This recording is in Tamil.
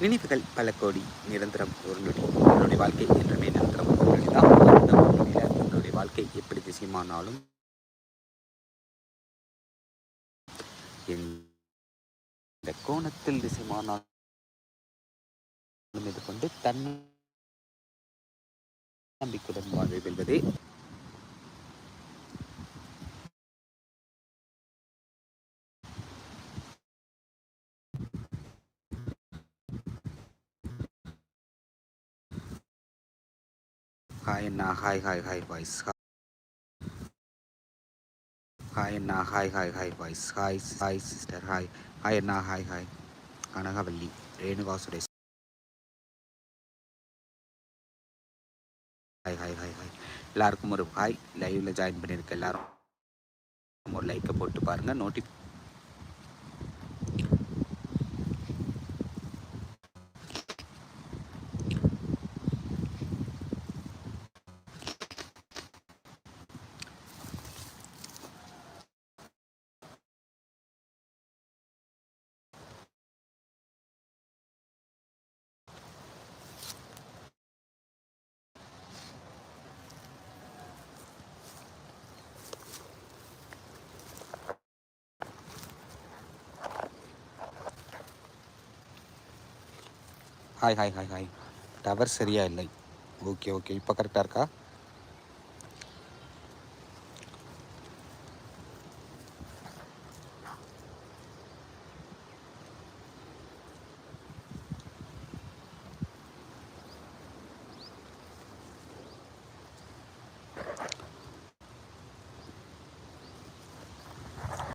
நினைவுகள் பல கோடி நிரந்தரம் ஒரு நொடி உங்களுடைய வாழ்க்கை என்றுமே நிரந்தரம் ஒரு நொடி தான். உங்களுடைய வாழ்க்கை எப்படி திசைமானாலும் இந்த கோணத்தில் திசைமானாலும் இது கொண்டு தன் நம்பிக்கையுடன் வாழ்வை வெல்வதே ஹாய் அண்ணா hi hi hi voice hi அண்ணா hi hi hi voice hi hi sister hi hi அண்ணா hi hi Kanagavalli Renuka Suresh hi hi hi hi எல்லாருக்கும் ஒரு ஹாய் லைவில் ஜாயின் பண்ணியிருக்க எல்லாரும் ஒரு லைக்கை போட்டு பாருங்கள் naughty hi hi hi hi tower சரியா இல்லை ஓகே ஓகே இப்போ கரெக்டாக இருக்கா